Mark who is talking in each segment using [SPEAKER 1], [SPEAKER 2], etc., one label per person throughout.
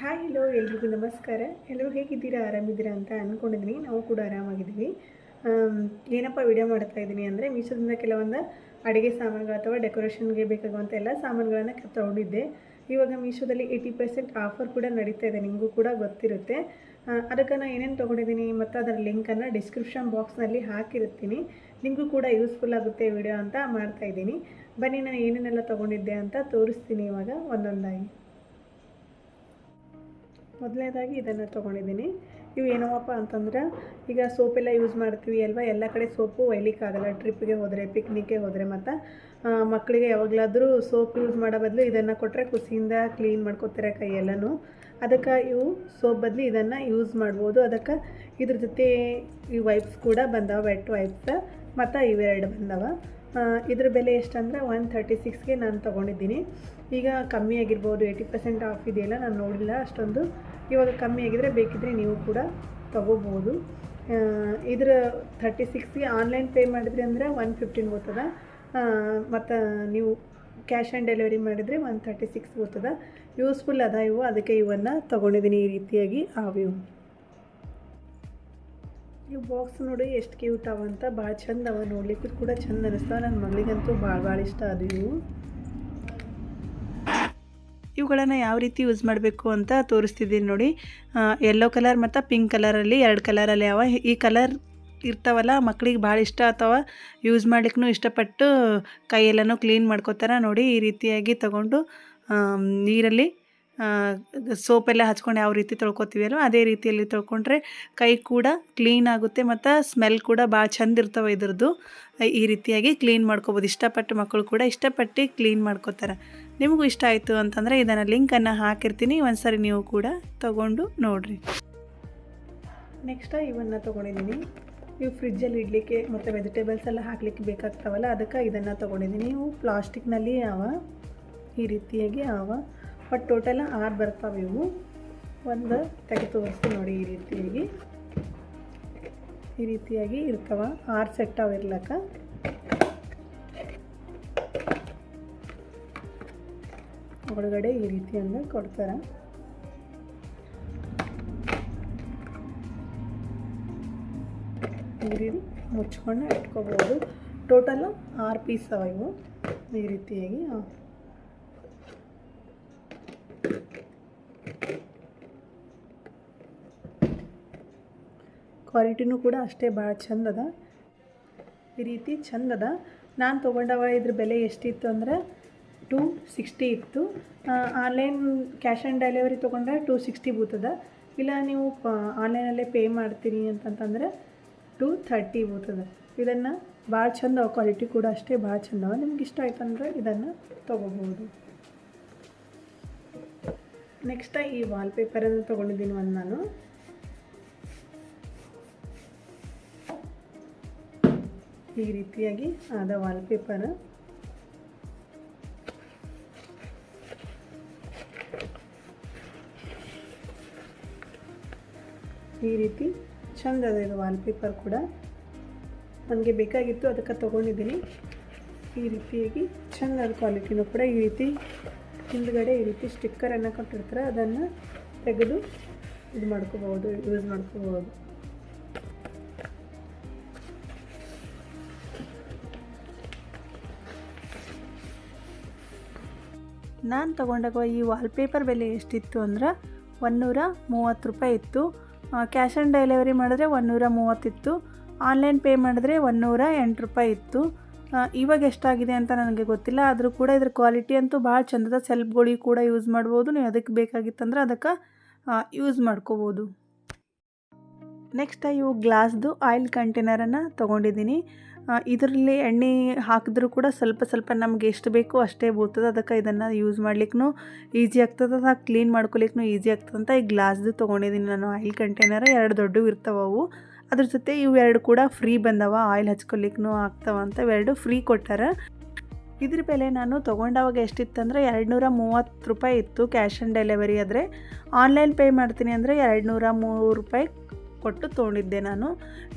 [SPEAKER 1] Hi hello ಎಲ್ರಿಗೂ ನಮಸ್ಕಾರ. ಎಲ್ಲರೂ ಹೇಗಿದ್ದೀರಾ? ಆರಾಮಿದ್ದೀರಾ ಅಂತ ಅಂದ್ಕೊಂಡಿದ್ದೀನಿ ನಾವು ಕೂಡ ಆರಾಮಾಗಿದ್ದೀವಿ. ಏನಪ್ಪ ವಿಡಿಯೋ ಮಾಡ್ತಾ ಇದ್ದೀನಿ ಅಂದರೆ ಮೀಶೋದಿಂದ ಕೆಲವೊಂದು ಅಡುಗೆ ಸಾಮಾನುಗಳು ಅಥವಾ ಡೆಕೋರೇಷನ್ಗೆ ಬೇಕಾಗುವಂಥ ಎಲ್ಲ ಸಾಮಾನುಗಳನ್ನು ತಗೊಂಡಿದ್ದೆ. ಇವಾಗ ಮೀಶೋದಲ್ಲಿ ಏಯ್ಟಿ ಪರ್ಸೆಂಟ್ ಆಫರ್ ಕೂಡ ನಡೀತಾ ಇದೆ. ನಿಮಗೂ ಕೂಡ ಗೊತ್ತಿರುತ್ತೆ. ಅದಕ್ಕೆ ನಾನು ಏನೇನು ತೊಗೊಂಡಿದ್ದೀನಿ ಮತ್ತು ಅದರ ಲಿಂಕನ್ನು ಡಿಸ್ಕ್ರಿಪ್ಷನ್ ಬಾಕ್ಸ್ನಲ್ಲಿ ಹಾಕಿರುತ್ತೀನಿ ನಿಮಗೂ ಕೂಡ ಯೂಸ್ಫುಲ್ ಆಗುತ್ತೆ ವಿಡಿಯೋ ಅಂತ ಮಾಡ್ತಾಯಿದ್ದೀನಿ ಬನ್ನಿ, ನಾನು ಏನೇನೆಲ್ಲ ತೊಗೊಂಡಿದ್ದೆ ಅಂತ ತೋರಿಸ್ತೀನಿ ಇವಾಗ ಒಂದೊಂದಾಗಿ. ಮೊದಲನೇದಾಗಿ ಇದನ್ನು ತೊಗೊಂಡಿದ್ದೀನಿ. ಇವು ಏನೋಪ್ಪ ಅಂತಂದ್ರೆ, ಈಗ ಸೋಪೆಲ್ಲ ಯೂಸ್ ಮಾಡ್ತೀವಿ ಅಲ್ವಾ? ಎಲ್ಲ ಕಡೆ ಸೋಪು ಒಯ್ಲಿಕ್ಕಾಗಲ್ಲ ಟ್ರಿಪ್ಗೆ ಹೋದರೆ ಪಿಕ್ನಿಕ್ಗೆ ಹೋದರೆ ಮತ್ತು ಮಕ್ಕಳಿಗೆ ಯಾವಾಗಲಾದರೂ ಸೋಪ್ ಯೂಸ್ ಮಾಡೋ ಬದಲು ಇದನ್ನು ಕೊಟ್ಟರೆ ಖುಷಿಯಿಂದ ಕ್ಲೀನ್ ಮಾಡ್ಕೊತಾರೆ ಕೈಯೆಲ್ಲನೂ. ಅದಕ್ಕೆ ಇವು ಸೋಪ್ ಬದಲು ಇದನ್ನು ಯೂಸ್ ಮಾಡ್ಬೋದು. ಅದಕ್ಕೆ ಇದ್ರ ಜೊತೆ ಈ ವೈಪ್ಸ್ ಕೂಡ ಬಂದವ. ವೆಟ್ ವೈಪ್ಸ್ ಮತ್ತು ಇವೆರಡು ಬಂದವ. ಇದ್ರ ಬೆಲೆ ಎಷ್ಟಂದ್ರೆ ಒನ್ ತರ್ಟಿ ಸಿಕ್ಸ್ಗೆ ನಾನು ತೊಗೊಂಡಿದ್ದೀನಿ. ಈಗ ಕಮ್ಮಿ ಆಗಿರ್ಬೋದು ಏಯ್ಟಿ ಪರ್ಸೆಂಟ್ ಆಫ್ ಇದೆಯಲ್ಲ, ನಾನು ನೋಡಿಲ್ಲ ಅಷ್ಟೊಂದು. ಇವಾಗ ಕಮ್ಮಿ ಆಗಿದ್ರೆ ಬೇಕಿದ್ರೆ ನೀವು ಕೂಡ ತೊಗೋಬೋದು. ಇದರ ತರ್ಟಿ ಸಿಕ್ಸ್ಗೆ ಆನ್ಲೈನ್ ಪೇ ಮಾಡಿದ್ರಿ ಅಂದರೆ ಒನ್ ಫಿಫ್ಟೀನ್ ಬರ್ತದೆ ಮತ್ತು ನೀವು ಕ್ಯಾಶ್ ಆನ್ ಡೆಲಿವರಿ ಮಾಡಿದರೆ ಒನ್ ತರ್ಟಿ ಸಿಕ್ಸ್ ಬರ್ತದೆ ಯೂಸ್ಫುಲ್ ಅದ ಇವು, ಅದಕ್ಕೆ ಇವನ್ನು ತೊಗೊಂಡಿದ್ದೀನಿ ಈ ರೀತಿಯಾಗಿ ಆವಿವು ಇವು ಬಾಕ್ಸ್ ನೋಡಿ ಎಷ್ಟು ಕ್ಯೂಟ್ ಅವ ಅಂತ. ಭಾಳ ಚಂದ ಅವ ನೋಡ್ಲಿಕ್ಕೂ ಕೂಡ ಚಂದ ಅನಿಸ್ತಾವ ನನ್ನ ಮಗಳಿಗಂತೂ ಭಾಳ ಭಾಳ ಇಷ್ಟ ಅದು ಇವು. ಇವುಗಳನ್ನು ಯಾವ ರೀತಿ ಯೂಸ್ ಮಾಡಬೇಕು ಅಂತ ತೋರಿಸ್ತಿದ್ದೀನಿ ನೋಡಿ. ಎಲ್ಲೋ ಕಲರ್ ಮತ್ತು ಪಿಂಕ್ ಕಲರಲ್ಲಿ ಎರಡು ಕಲರಲ್ಲಿ ಅವ. ಈ ಕಲರ್ ಇರ್ತಾವಲ್ಲ ಮಕ್ಕಳಿಗೆ ಭಾಳ ಇಷ್ಟ ಅಥವಾ ಯೂಸ್ ಮಾಡ್ಲಿಕ್ಕೂ ಇಷ್ಟಪಟ್ಟು ಕೈಯೆಲ್ಲನೂ ಕ್ಲೀನ್ ಮಾಡ್ಕೋತಾರೆ ನೋಡಿ. ಈ ರೀತಿಯಾಗಿ ತಗೊಂಡು ನೀರಲ್ಲಿ ಸೋಪೆಲ್ಲ ಹಚ್ಕೊಂಡು ಯಾವ ರೀತಿ ತೊಳ್ಕೊತೀವಲ್ಲ ಅದೇ ರೀತಿಯಲ್ಲಿ ತೊಳ್ಕೊಂಡ್ರೆ ಕೈ ಕೂಡ ಕ್ಲೀನ್ ಆಗುತ್ತೆ ಮತ್ತು ಸ್ಮೆಲ್ ಕೂಡ ಭಾಳ ಚಂದ ಇರ್ತವೆ ಇದ್ರದ್ದು. ಈ ರೀತಿಯಾಗಿ ಕ್ಲೀನ್ ಮಾಡ್ಕೋಬೋದು. ಇಷ್ಟಪಟ್ಟು ಮಕ್ಕಳು ಕೂಡ ಇಷ್ಟಪಟ್ಟು ಕ್ಲೀನ್ ಮಾಡ್ಕೋತಾರೆ. ನಿಮಗೂ ಇಷ್ಟ ಆಯಿತು ಅಂತಂದರೆ ಇದನ್ನು ಲಿಂಕನ್ನು ಹಾಕಿರ್ತೀನಿ. ಒಂದ್ಸರಿ ನೀವು ಕೂಡ ತೊಗೊಂಡು ನೋಡಿರಿ. ನೆಕ್ಸ್ಟ ಇವನ್ನು ತೊಗೊಂಡಿದ್ದೀನಿ. ಇವು ಫ್ರಿಜ್ಜಲ್ಲಿ ಇಡಲಿಕ್ಕೆ ಮತ್ತು ವೆಜಿಟೇಬಲ್ಸ್ ಎಲ್ಲ ಹಾಕ್ಲಿಕ್ಕೆ ಬೇಕಾಗ್ತಾವಲ್ಲ, ಅದಕ್ಕೆ ಇದನ್ನು ತೊಗೊಂಡಿದ್ದೀನಿ. ಇವು ಪ್ಲಾಸ್ಟಿಕ್ನಲ್ಲಿ ಅವ, ಈ ರೀತಿಯಾಗಿ ಅವ. ಬಟ್ ಟೋಟಲ್ ಆರು ಬರ್ತಾವೆ ಇವು. ಒಂದು ತೆಗೆ ತೋರಿಸ್ತೀವಿ ನೋಡಿ ಈ ರೀತಿಯಾಗಿ. ಈ ರೀತಿಯಾಗಿ ಇರ್ತಾವ. ಆರು ಸೆಟ್ ಅವ ಇರ್ಲಕ್ಕ. ಒಳಗಡೆ ಈ ರೀತಿ ಹಂಗೆ ಕೊಡ್ತಾರೆ. ಈ ಮುಚ್ಕೊಂಡು ಇಟ್ಕೋಬೋದು. ಟೋಟಲ್ ಆರು ಪೀಸ್ ಅವ ಇವು. ಈ ರೀತಿಯಾಗಿ ಕ್ವಾಲಿಟಿನೂ ಕೂಡ ಅಷ್ಟೇ ಭಾಳ ಚಂದದ. ಈ ರೀತಿ ಚಂದದ. ನಾನು ತೊಗೊಂಡವ ಇದ್ರ ಬೆಲೆ ಎಷ್ಟಿತ್ತು ಅಂದ್ರೆ ಟೂ ಸಿಕ್ಸ್ಟಿ ಇತ್ತು. ಆನ್ಲೈನ್ ಕ್ಯಾಶ್ ಆನ್ ಡೆಲಿವರಿ ತೊಗೊಂಡ್ರೆ ಟೂ ಸಿಕ್ಸ್ಟಿ ಬೂತದ. ಇಲ್ಲ ನೀವು ಆನ್ಲೈನಲ್ಲೇ ಪೇ ಮಾಡ್ತೀನಿ ಅಂತಂತಂದರೆ ಟೂ ಥರ್ಟಿ ಬೂತದ. ಇದನ್ನು ಭಾಳ ಚಂದ, ಕ್ವಾಲಿಟಿ ಕೂಡ ಅಷ್ಟೇ ಭಾಳ ಚಂದ ಅವ ನಿಮ್ಗೆ ಇಷ್ಟ ಆಯ್ತು ಅಂದರೆ ಇದನ್ನು ತೊಗೋಬೋದು ನೆಕ್ಸ್ಟ್ ಈ ವಾಲ್ಪೇಪರನ್ನು ತೊಗೊಂಡಿದ್ದೀನಿ ಒಂದು ನಾನು. ಈ ರೀತಿಯಾಗಿ ಆದ ವಾಲ್ಪೇಪರ್ ಈ ರೀತಿ ಚಂದ ಅದ ಇದು ವಾಲ್ಪೇಪರ್ ಕೂಡ. ನನಗೆ ಬೇಕಾಗಿತ್ತು, ಅದಕ್ಕೆ ತೊಗೊಂಡಿದ್ದೀನಿ. ಈ ರೀತಿಯಾಗಿ ಚಂದ ಅದ ಕ್ವಾಲಿಟಿನೂ ಕೂಡ ಈ ರೀತಿ ಹಿಂದ್ಗಡೆ ಈ ರೀತಿ ಸ್ಟಿಕ್ಕರನ್ನು ಕೊಟ್ಟಿರ್ತಾರೆ. ಅದನ್ನು ತೆಗೆದು ಇದು ಮಾಡ್ಕೋಬೋದು ಯೂಸ್ ಮಾಡ್ಕೋಬೋದು ನಾನು ತೊಗೊಂಡಾಗ ಈ ವಾಲ್ಪೇಪರ್ ಬೆಲೆ ಎಷ್ಟಿತ್ತು ಅಂದ್ರೆ ಒನ್ನೂರ ಮೂವತ್ತು ರೂಪಾಯಿ ಇತ್ತು. ಕ್ಯಾಶ್ ಆನ್ ಡೆಲಿವರಿ ಮಾಡಿದ್ರೆ ಒನ್ನೂರ ಮೂವತ್ತಿತ್ತು. ಆನ್ಲೈನ್ ಪೇ ಮಾಡಿದ್ರೆ ಒನ್ನೂರ ಎಂಟು ರೂಪಾಯಿ ಇತ್ತು. ಇವಾಗ ಎಷ್ಟಾಗಿದೆ ಅಂತ ನನಗೆ ಗೊತ್ತಿಲ್ಲ. ಆದರೂ ಕೂಡ ಇದ್ರ ಕ್ವಾಲಿಟಿ ಅಂತೂ ಭಾಳ ಚಂದದ ಸೆಲ್ಫ್ಗಳಿಗೆ ಕೂಡ ಯೂಸ್ ಮಾಡ್ಬೋದು. ನೀವು ಅದಕ್ಕೆ ಬೇಕಾಗಿತ್ತಂದ್ರೆ ಅದಕ್ಕೆ ಯೂಸ್ ಮಾಡ್ಕೋಬೋದು. ನೆಕ್ಸ್ಟ್ ಇವು ಗ್ಲಾಸ್ದು ಆಯಿಲ್ ಕಂಟೈನರನ್ನು ತೊಗೊಂಡಿದ್ದೀನಿ. ಇದರಲ್ಲಿ ಎಣ್ಣೆ ಹಾಕಿದ್ರೂ ಕೂಡ ಸ್ವಲ್ಪ ಸ್ವಲ್ಪ ನಮ್ಗೆ ಎಷ್ಟು ಬೇಕೋ ಅಷ್ಟೇ ಬೀಳ್ತದೆ ಅದಕ್ಕೆ ಇದನ್ನು ಯೂಸ್ ಮಾಡ್ಲಿಕ್ಕೂ ಈಸಿ ಆಗ್ತದೆ. ಅದು ಕ್ಲೀನ್ ಮಾಡ್ಕೊಲಿಕ್ಕೂ ಈಸಿ ಆಗ್ತದೆ ಅಂತ ಈ ಗ್ಲಾಸ್ದು ತೊಗೊಂಡಿದ್ದೀನಿ ನಾನು. ಆಯಿಲ್ ಕಂಟೈನರ್ ಎರಡು ದೊಡ್ಡವು ಇರ್ತಾವೆ ಅವು. ಅದ್ರ ಜೊತೆ ಇವು ಎರಡು ಕೂಡ ಫ್ರೀ ಬಂದವ. ಆಯಿಲ್ ಹಚ್ಕೊಲಿಕ್ಕೂ ಆಗ್ತಾವ ಅಂತ ಇವೆರಡು ಫ್ರೀ ಕೊಟ್ಟಾರ. ಇದ್ರ ಬೆಲೆ ನಾನು ತೊಗೊಂಡವಾಗ ಎಷ್ಟಿತ್ತಂದರೆ ಎರಡು ನೂರ ಮೂವತ್ತು ರೂಪಾಯಿ ಇತ್ತು ಕ್ಯಾಶ್ ಆನ್ ಡೆಲಿವರಿ ಆದರೆ. ಆನ್ಲೈನ್ ಪೇ ಮಾಡ್ತೀನಿ ಅಂದರೆ ಎರಡು ನೂರ ಮೂರು ರೂಪಾಯಿ ಕೊಟ್ಟು ತೊಗೊಂಡಿದ್ದೆ ನಾನು.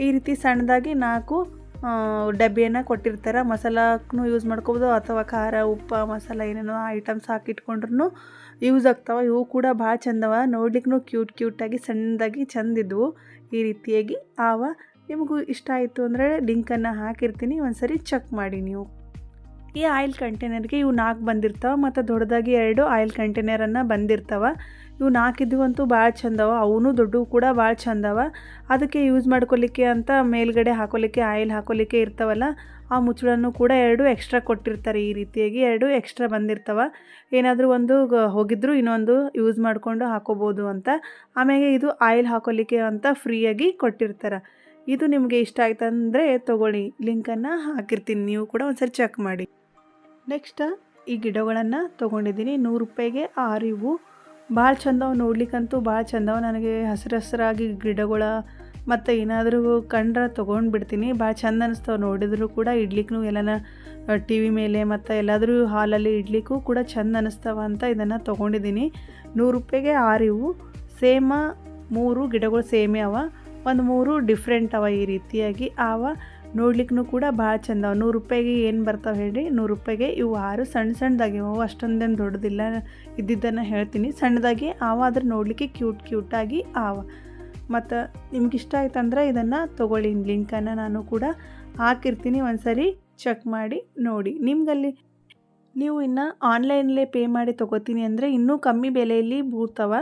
[SPEAKER 1] ಈ ರೀತಿ ಸಣ್ಣದಾಗಿ ನಾಲ್ಕು ಡಬ್ಬಿಯನ್ನು ಕೊಟ್ಟಿರ್ತಾರೆ. ಮಸಾಲಕ್ಕೂ ಯೂಸ್ ಮಾಡ್ಕೋಬೋದು, ಅಥವಾ ಖಾರ, ಉಪ್ಪು, ಮಸಾಲ, ಏನೇನೋ ಐಟಮ್ಸ್ ಹಾಕಿಟ್ಕೊಂಡ್ರೂ ಯೂಸ್ ಆಗ್ತಾವೆ. ಇವು ಕೂಡ ಭಾಳ ಚಂದವ. ನೋಡ್ಲಿಕ್ಕೂ ಕ್ಯೂಟ್ ಕ್ಯೂಟಾಗಿ ಸಣ್ಣದಾಗಿ ಚಂದಿದ್ವು. ಈ ರೀತಿಯಾಗಿ ಆವ. ನಿಮಗೂ ಇಷ್ಟ ಆಯಿತು ಅಂದರೆ ಲಿಂಕನ್ನು ಹಾಕಿರ್ತೀನಿ. ಒಂದು ಸರಿ ಚೆಕ್ ಮಾಡಿ ನೀವು. ಈ ಆಯಿಲ್ ಕಂಟೈನರ್ಗೆ ಇವು ನಾಲ್ಕು ಬಂದಿರ್ತಾವೆ ಮತ್ತು ದೊಡ್ಡದಾಗಿ ಎರಡು ಆಯಿಲ್ ಕಂಟೈನರನ್ನು ಬಂದಿರ್ತಾವೆ. ಇವು ನಾಲ್ಕಿದ್ವಂತೂ ಭಾಳ ಚಂದವ, ಅವನು ದೊಡ್ಡವು ಕೂಡ ಭಾಳ ಚಂದವ. ಅದಕ್ಕೆ ಯೂಸ್ ಮಾಡ್ಕೊಲಿಕ್ಕೆ ಅಂತ ಮೇಲ್ಗಡೆ ಹಾಕೋಲಿಕ್ಕೆ, ಆಯಿಲ್ ಹಾಕೋಲಿಕ್ಕೆ ಇರ್ತಾವಲ್ಲ, ಆ ಮುಚ್ಚಳನ್ನು ಕೂಡ ಎರಡು ಎಕ್ಸ್ಟ್ರಾ ಕೊಟ್ಟಿರ್ತಾರೆ. ಈ ರೀತಿಯಾಗಿ ಎರಡು ಎಕ್ಸ್ಟ್ರಾ ಬಂದಿರ್ತಾವೆ. ಏನಾದರೂ ಒಂದು ಹೋಗಿದ್ರು ಇನ್ನೊಂದು ಯೂಸ್ ಮಾಡಿಕೊಂಡು ಹಾಕೋಬೋದು ಅಂತ. ಆಮೇಲೆ ಇದು ಆಯಿಲ್ ಹಾಕೋಲಿಕ್ಕೆ ಅಂತ ಫ್ರೀಯಾಗಿ ಕೊಟ್ಟಿರ್ತಾರೆ. ಇದು ನಿಮಗೆ ಇಷ್ಟ ಆಯ್ತಂದರೆ ತೊಗೊಳ್ಳಿ, ಲಿಂಕನ್ನು ಹಾಕಿರ್ತೀನಿ. ನೀವು ಕೂಡ ಒಂದ್ಸರಿ ಚೆಕ್ ಮಾಡಿ. ನೆಕ್ಸ್ಟ್ ಈ ಗಿಡಗಳನ್ನು ತೊಗೊಂಡಿದ್ದೀನಿ. ನೂರು ರೂಪಾಯಿಗೆ ಆರು ಇವು ಭಾಳ ಚಂದವ ನೋಡ್ಲಿಕ್ಕಂತೂ, ಭಾಳ ಚಂದವ ನನಗೆ ಹಸಿರು ಹಸಿರಾಗಿ ಗಿಡಗಳ ಮತ್ತು ಏನಾದರೂ ಕಂಡ್ರೆ ತೊಗೊಂಡು ಬಿಡ್ತೀನಿ ಭಾಳ ಚಂದ ಅನಿಸ್ತವೆ ನೋಡಿದ್ರು ಕೂಡ ಇಡ್ಲಿಕ್ಕೂ ಎಲ್ಲನ ಟಿ ವಿ ಮೇಲೆ ಮತ್ತು ಎಲ್ಲಾದರೂ ಹಾಲಲ್ಲಿ ಇಡ್ಲಿಕ್ಕೂ ಕೂಡ ಚಂದ ಅನಿಸ್ತಾವ ಅಂತ ಇದನ್ನು ತೊಗೊಂಡಿದ್ದೀನಿ. ನೂರು ರೂಪಾಯಿಗೆ ಆರು ಇವು ಸೇಮ ಮೂರು ಗಿಡಗಳು ಸೇಮೇ ಅವ. ಒಂದು ಮೂರು ಡಿಫ್ರೆಂಟ್ ಅವ ಈ ರೀತಿಯಾಗಿ. ಆವ ನೋಡ್ಲಿಕ್ಕೂ ಕೂಡ ಭಾಳ ಚಂದ. ಅವ ನೂರು ರೂಪಾಯಿಗೆ ಏನು ಬರ್ತಾವೆ ಹೇಳಿ ನೂರು ರೂಪಾಯಿಗೆ ಇವು ಆರು ಸಣ್ಣ ಸಣ್ಣದಾಗಿವೆ ಅಷ್ಟೊಂದೇನು ದೊಡ್ಡದಿಲ್ಲ ಇದ್ದಿದ್ದನ್ನು ಹೇಳ್ತೀನಿ. ಸಣ್ಣದಾಗಿ ಆವ ಆದ್ರೆ ನೋಡಲಿಕ್ಕೆ ಕ್ಯೂಟ್ ಕ್ಯೂಟಾಗಿ ಆವ. ಮತ್ತು ನಿಮ್ಗೆ ಇಷ್ಟ ಆಯ್ತಂದ್ರೆ ಇದನ್ನು ತೊಗೊಳ್ಳಿ. ಲಿಂಕನ್ನು ನಾನು ಕೂಡ ಹಾಕಿರ್ತೀನಿ. ಒಂದ್ಸರಿ ಚೆಕ್ ಮಾಡಿ ನೋಡಿ. ನಿಮ್ಗಲ್ಲಿ ನೀವು ಇನ್ನು ಆನ್ಲೈನಲ್ಲೇ ಪೇ ಮಾಡಿ ತೊಗೋತೀನಿ ಅಂದರೆ ಇನ್ನೂ ಕಮ್ಮಿ ಬೆಲೆಯಲ್ಲಿ ಬೂತಾವ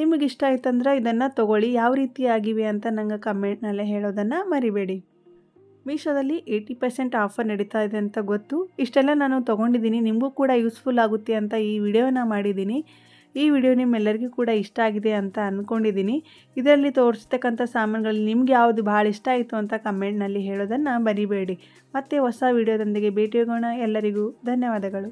[SPEAKER 1] ನಿಮಗೆ ಇಷ್ಟ ಆಯ್ತಂದ್ರೆ ಇದನ್ನು ತೊಗೊಳ್ಳಿ. ಯಾವ ರೀತಿ ಆಗಿವೆ ಅಂತ ನಂಗೆ ಕಮೆಂಟ್ನಲ್ಲೇ ಹೇಳೋದನ್ನು ಮರಿಬೇಡಿ. ಮೀಶೋದಲ್ಲಿ ಏಯ್ಟಿ ಪರ್ಸೆಂಟ್ ಆಫರ್ ನಡೀತಾ ಇದೆ ಅಂತ ಗೊತ್ತು. ಇಷ್ಟೆಲ್ಲ ನಾನು ತೊಗೊಂಡಿದ್ದೀನಿ. ನಿಮಗೂ ಕೂಡ ಯೂಸ್ಫುಲ್ ಆಗುತ್ತೆ ಅಂತ ಈ ವಿಡಿಯೋನ ಮಾಡಿದ್ದೀನಿ. ಈ ವಿಡಿಯೋ ನಿಮ್ಮೆಲ್ಲರಿಗೂ ಕೂಡ ಇಷ್ಟ ಆಗಿದೆ ಅಂತ ಅಂದ್ಕೊಂಡಿದ್ದೀನಿ ಇದರಲ್ಲಿ ತೋರಿಸ್ತಕ್ಕಂಥ ಸಾಮಾನುಗಳಲ್ಲಿ ನಿಮ್ಗೆ ಯಾವುದು ಭಾಳ ಇಷ್ಟ ಆಯಿತು ಅಂತ ಕಮೆಂಟ್ನಲ್ಲಿ ಹೇಳೋದನ್ನು ಮರಿಬೇಡಿ. ಮತ್ತೆ ಹೊಸ ವಿಡಿಯೋದೊಂದಿಗೆ ಭೇಟಿಯಾಗೋಣ. ಎಲ್ಲರಿಗೂ ಧನ್ಯವಾದಗಳು.